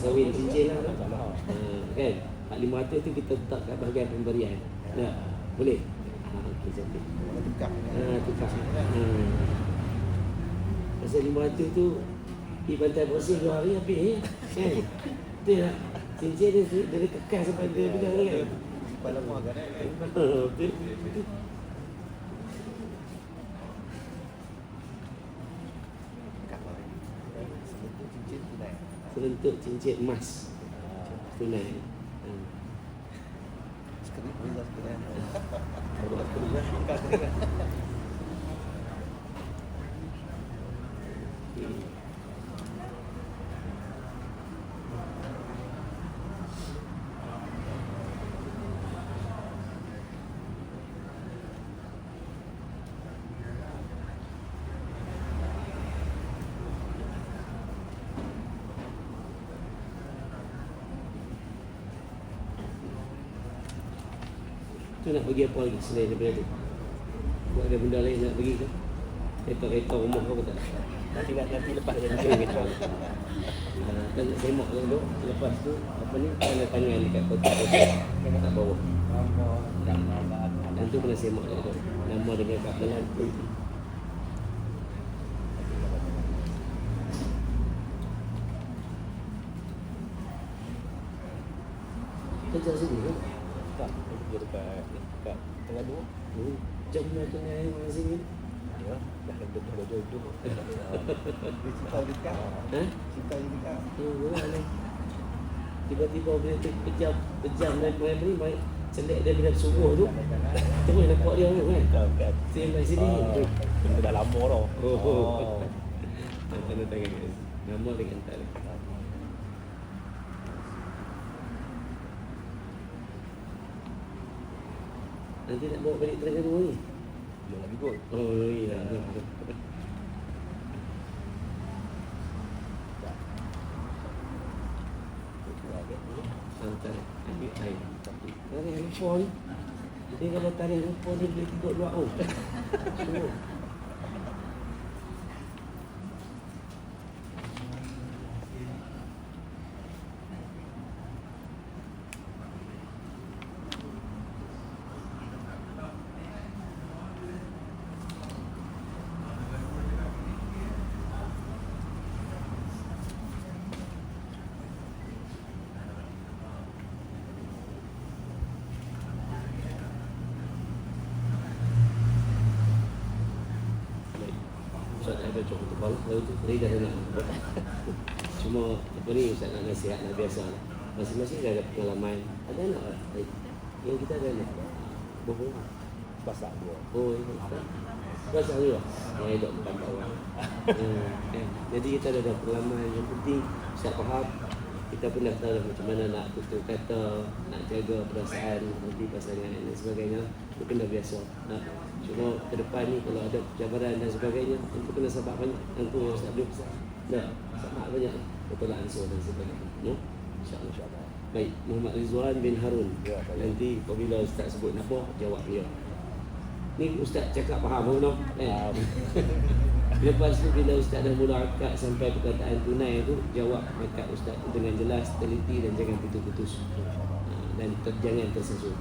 kahwin cincin lah? Ha, kan? Hak lima ratus tu kita letak kat bahagian pemberian. Tak? Boleh? Ha, okey, cantik. Tukar. Ha, tukar. Ha. Pasal lima ratus tu di pantai Bosih dua hari habis eh. Kan? Betul tak? Cincin dia, dia, dia kekal sampai dia pegang kan? Simpan lama. Ha, betul. betul. Tukar balik. Sebentuk cincin tu naik. Serentuk cincin emas. Tunai. Ha. Sekerip Tu nak bagi apa lagi selain daripada tu? Buat ada benda lain nak bagi ke? Kereta-kereta rumah kau tak? Nanti nanti lepas dia. Ah, Kan nak semak dulu Lepas tu Apa ni Tanda tangan dekat kotak-kotak Kat bawah Dan tu kena semak dulu Nama dengan kapalan tu Kerja sini kan? Tak, dia dekat dekat tengah dua. Hmm. Jam nak tengah yang mana sini Ya, dah dah dah dah dah dah. Dia cinta dekat. Ha? Cinta dekat. Oh, boleh lah. Tiba-tiba bila tu pejam pejam dan primary mai celek dia bila subuh tu. Terus nampak dia tu kan. Kan kan. Sini sini. Ah, Benda dah lama tau. Oh. Oh. Tanda tangan dia. Nama dengan tak. Nanti nak bawa balik Terengganu rumah ni. Belum lagi kot. Oh, iya. Santai. Ambil air. Tarik handphone. Dia kalau tarik handphone dia boleh tidur dua oh. Semua. Ada cukup tebal Lalu tu Tadi dah nak buat. Cuma Apa ni Ustaz nak nasihat lah Biasa lah Masing-masing dah ada pengalaman Ada anak lah. Yang kita ada anak Berapa orang? Basak dua. Oh ya Biasa juga Yang hidup bukan bawah hmm? Jadi kita dah ada pengalaman Yang penting Ustaz faham kita pun dah tahu dah macam mana nak tutur kata, nak jaga perasaan nanti pasangan dan sebagainya. Itu kena biasa. Nah, cuma ke depan ni kalau ada cabaran dan sebagainya, tentu kena sabar banyak. Tentu Ustaz Abdul Nah, sabar banyak. Betul lah ansur dan sebagainya. No? InsyaAllah. InsyaAllah. Baik, Muhammad Rizwan bin Harun. Ya. Nanti apabila Ustaz sebut apa, jawab dia. Ni Ustaz cakap faham no? Eh. Ah, Lepas tu bila Ustaz dah mula akad sampai perkataan tunai tu Jawab akad Ustaz tu dengan jelas, teliti dan jangan putus-putus ha, Dan ter, jangan tersesul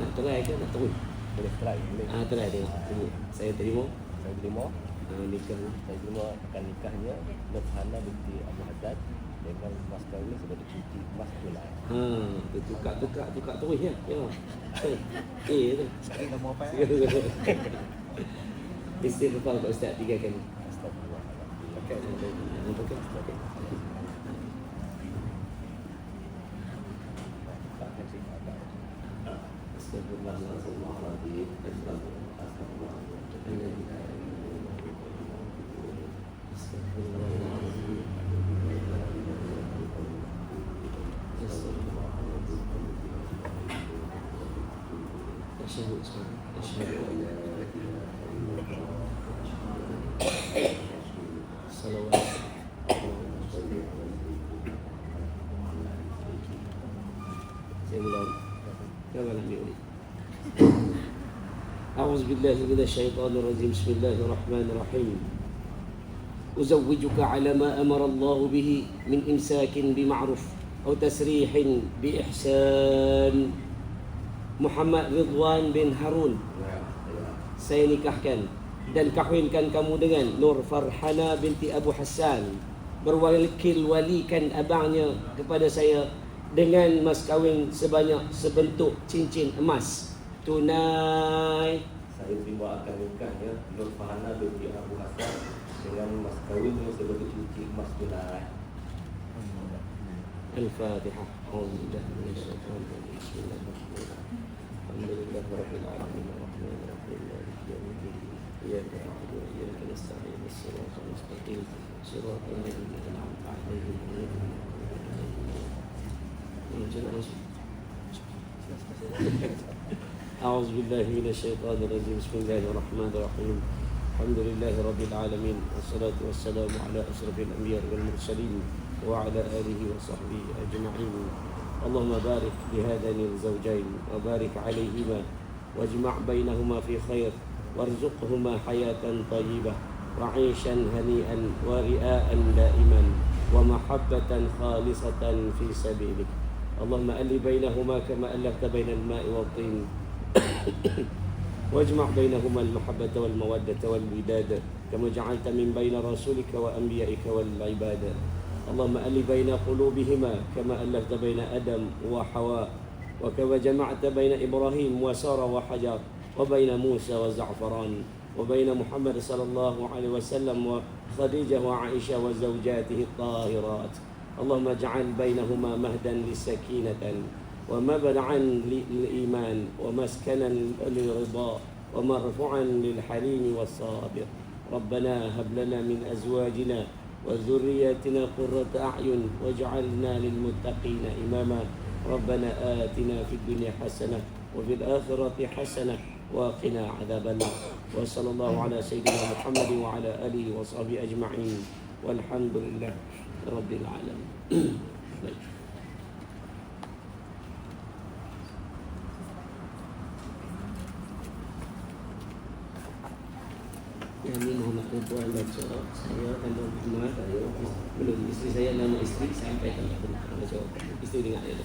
Nak try ke nak terus? boleh try, boleh. Ha, try tengok Tengok. Saya terima Saya terima, ha, nikah ni saya terima akan nikahnya Nurhana binti Abu Haddad dengan mas kawin sebagai cuti mas Julai. Ha, tu tukar-tukar tukar terus ya. Ya. Eh, eh tu. Sekali nama apa? Istighfar Pak Ustaz tiga kali. Astagfirullahaladzim. Astagfirullahaladzim. Tasyahud. Salawat. Saya ulang. Jangan ambil ni. أعوذ بالله من الشيطان الرجيم. بسم الله الرحمن الرحيم. أزوجك على ما أمر الله به من إمساك بمعروف أو تسريح بإحسان. محمد رضوان بن هارون. saya nikahkan dan kahwinkan kamu dengan Nur Farhana binti Abu Hassan berwakil walikan abangnya kepada saya dengan mas kahwin sebanyak sebentuk cincin emas tunai Saya terima akan nikahnya Nur Fahana binti Abu Hasan dengan mas kawinnya sebagai cincin emas tunai. الفاتحة أعوذ بالله من الشيطان الرجيم بسم الله الرحمن الرحيم الحمد لله رب العالمين الرحمن الرحيم مالك يوم الدين إياك نعبد وإياك نستعين الصراط المستقيم صراط الذين أنعمت عليهم غير المغضوب عليهم أعوذ بالله من الشيطان الرجيم بسم الله الرحمن الرحيم. الحمد لله رب العالمين والصلاة والسلام على أشرف الأنبياء والمرسلين وعلى آله وصحبه أجمعين. اللهم بارك لهذين الزوجين وبارك عليهما واجمع بينهما في خير وارزقهما حياة طيبة وعيشا هنيئا ورئاء دائما ومحبة خالصة في سبيلك. اللهم ألف بينهما كما ألفت بين الماء والطين. واجمع بينهما المحبة والمودة والوداد كما جعلت من بين رسولك وأنبيائك والعباد. اللهم ألف بين قلوبهما كما ألفت بين آدم وحواء وكما جمعت بين إبراهيم وسارة وحجر وبين موسى وزعفران وبين محمد صلى الله عليه وسلم وخديجة وعائشة وزوجاته الطاهرات. اللهم اجعل بينهما مهدا للسكينة ومبلعا للإيمان ومسكنا للرضا ومرفوعا للحليم والصابر. ربنا هب لنا من أزواجنا وذرياتنا قرة أعين واجعلنا للمتقين إماما. ربنا آتنا في الدنيا حسنة وفي الآخرة حسنة وقنا عذاب النار. وصلى الله على سيدنا محمد وعلى آله وصحبه أجمعين. والحمد لله رب العالمين. Yang ini Muhammad Ridwan baca Saya nama Muhammad Belum. Isteri saya nama isteri Sampai nak beri baca Isteri dengar dia.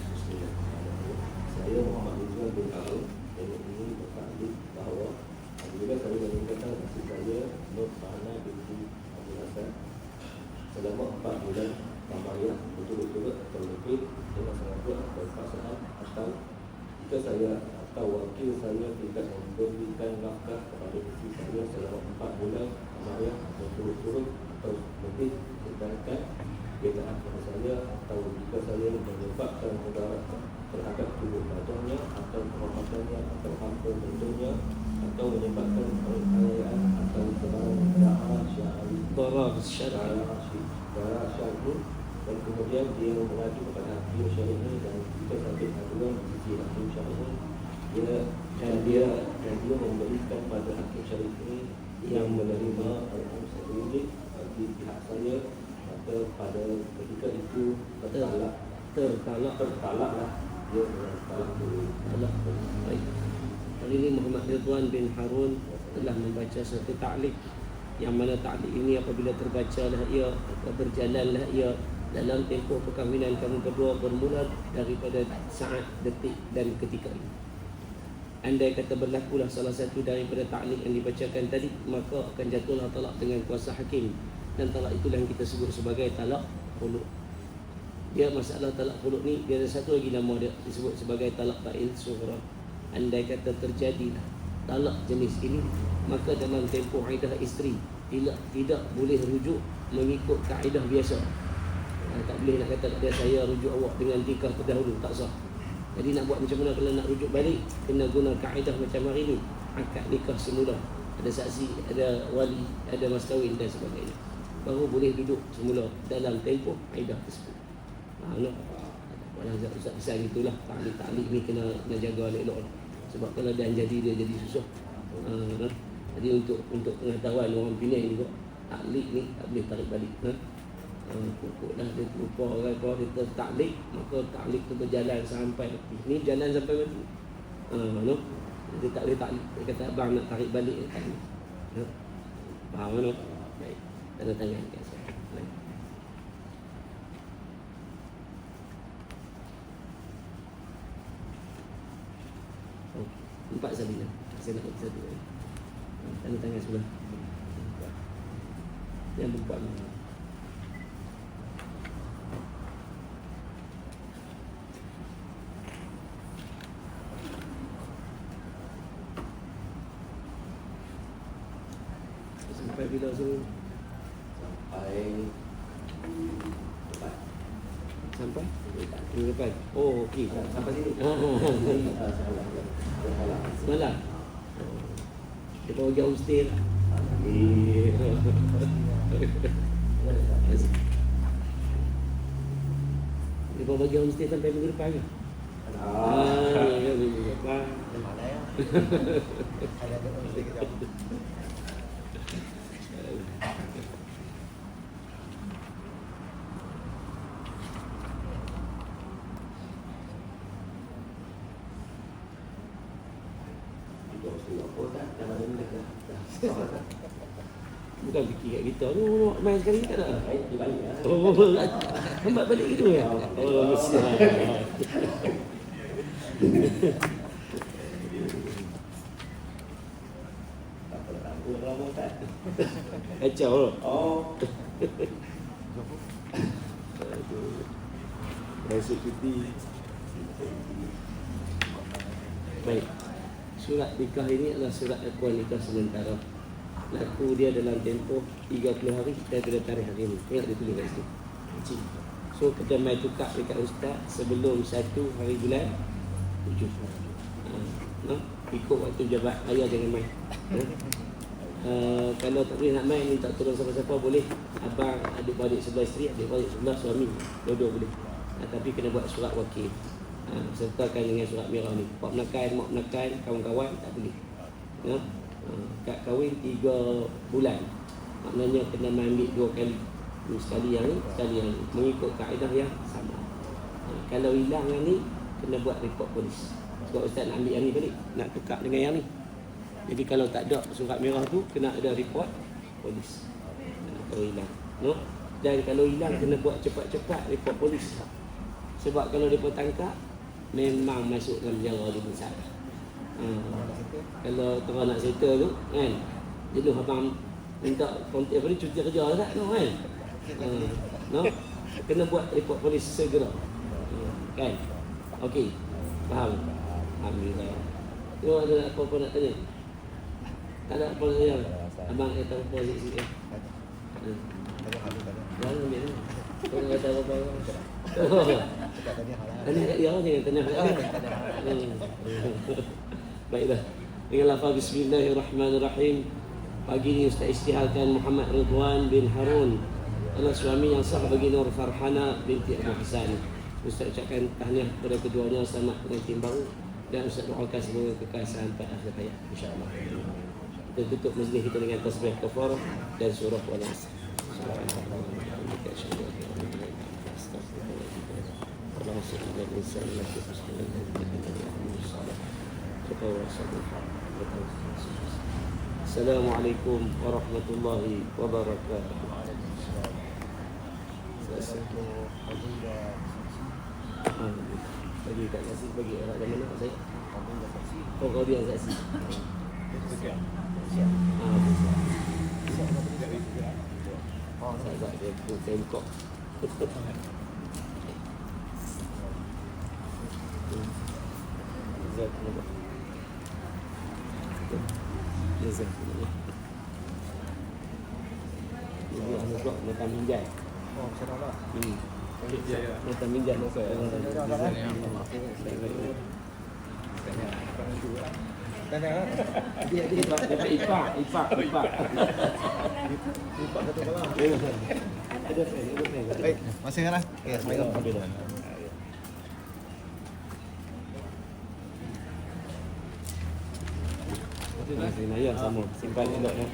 Saya Muhammad Rizwan bin Harun dan ini bertaklid bahawa apabila saya meninggalkan isteri saya Nur Fahana binti Abu Hasan selama empat bulan Tamayah betul-betul atau lebih dengan sengaja atau pasangan atau jika saya atau wakil saya tidak memberikan nafkah kepada isteri saya selama empat bulan Tamayah betul-betul atau lebih sedangkan taat kepada saya atau jika saya menyebabkan mudarat terhadap tubuh badannya atau kehormatannya atau harta bentuknya atau menyebabkan penganiayaan atau sebarang da'a syar'i da'a syar'i da'a syar'i dan kemudian dia mengacu kepada hakim syar'i dan jika sakit aduan di sisi hakim syar'i dia dan dia dan dia memberikan pada hakim syar'i ini yang menerima al-hum sendiri bagi pihak saya maka pada ketika itu tertalak Tertalak tertalaklah dia tertalak dulu Allah Baik. Kali ini Muhammad Ridwan bin Harun telah membaca satu ta'liq yang mana ta'liq ini apabila terbacalah ia atau berjalanlah ia dalam tempoh perkahwinan kamu berdua bermula daripada saat detik dan ketika ini. Andai kata berlakulah salah satu daripada ta'liq yang dibacakan tadi maka akan jatuhlah talak dengan kuasa hakim dan talak itulah yang kita sebut sebagai talak khuluk. Dia masalah talak khuluk ni dia ada satu lagi nama dia disebut sebagai talak ba'in sughra. Andai kata terjadilah talak jenis ini maka dalam tempoh iddah isteri tidak tidak boleh rujuk mengikut kaedah biasa. Ha, tak boleh nak kata dia saya rujuk awak dengan tikah terdahulu tak sah. Jadi nak buat macam mana kalau nak rujuk balik kena guna kaedah macam hari ni akad nikah semula ada saksi ada wali ada mas kahwin dan sebagainya baru boleh duduk semula dalam tempoh kaedah tersebut. Ha, no? Walau Ustaz besar itulah Ta'lik-ta'lik ni kena, kena jaga elok-elok Sebab kalau dah jadi dia jadi susah ha, no? Jadi untuk untuk pengetahuan orang Penang juga Ta'lik ni tak boleh tarik balik ha? um, pokok dah dia terlupa orang kau kita taklik. Maka taklik tu berjalan sampai mati ni jalan sampai mati uh, ah, no? dia tak boleh taklik. Dia kata abang nak tarik balik ke tangan no? faham no? baik. Tanda tangan kat saya baik. Oh, empat sabila saya nak satu eh. tanda tangan sebelah. Yang berpuan-puan bila suruh? Sampai Sampai? Minggu depan. Oh, okey. Sampai sini ha, ha. Ah, salah. Salah. Semalam. Kita bagi homestay lah. Eh, Dia bawa bagi homestay sampai minggu depan ke? Ah. Ya, minggu depan. Mana ya? Ada ada mesti kejap. Tak? Dah ni dah. Bukan fikir kat kita nak main sekali tak ada. Baik, dia balik ah. Oh, lambat balik gitu ya? Oh, mesti. Tak apa tak apa lama tak. Kacau loh. Oh. Masuk cuti. Baik. Surat nikah ini adalah surat akuan nikah sementara. Laku dia dalam tempoh 30 hari daripada tarikh hari ini. Tengok dia tulis kat situ. So kita main tukar dekat ustaz sebelum satu hari bulan tujuh. Ha, no? Ikut waktu jabat ayah jangan main. Ha? Uh, kalau tak boleh nak main minta tolong siapa-siapa boleh abang adik-beradik sebelah isteri adik-beradik sebelah suami dua-dua boleh uh, tapi kena buat surat wakil uh, sertakan dengan surat merah ni. Mak menekan mak menekan kawan-kawan tak boleh. Ya uh, kat kahwin tiga bulan. Maknanya kena ambil dua kali. Sekali yang ni sekali yang ni mengikut kaedah yang sama. Uh, kalau hilang yang ni kena buat report polis. Sebab ustaz nak ambil yang ni balik nak tukar dengan yang ni. Jadi kalau tak ada surat merah tu kena ada report polis. Kalau hilang. No? Dan kalau hilang kena buat cepat-cepat report polis. Sebab kalau dia tangkap memang masuk dalam penjara dia besar. Ha. Kalau terang nak settle tu kan. Jenuh abang minta kontak apa ni cuti kerja tak no kan. Ha. No? Kena buat report polis segera. Ha. Kan? Okey. Faham? Alhamdulillah. Tu ada apa-apa nak tanya? Tak ada apa saya. Abang kata apa di sini. Baiklah. Dengan lafaz Bismillahirrahmanirrahim. Pagi ini Ustaz istihalkan Muhammad Ridwan bin Harun adalah suami yang sah bagi Nur Farhana binti Abu Hasan. Ustaz ucapkan tahniah kepada keduanya selamat baru dan Ustaz doakan semoga kekal sampai akhir hayat insya-Allah. Kita tutup majlis kita dengan tasbih kafarah dan surah wal asr. Assalamualaikum warahmatullahi wabarakatuh. Untuk haji dan Ah, Bagi kat nasi bagi orang dari mana saya? con sẽ gọi đến cùng tên cậu. Giờ cũng được Giờ cũng được Giờ cũng được Giờ cũng được Ồ, sẽ đó rồi Ừ Nên Dia dia dapat ipak, ipak, ipak. Lipat satu kalah. Ada pen, ada pen. Baik, masih kan? Okey, Assalamualaikum. Terima kasih. Ya, sama. Simpan juga ya.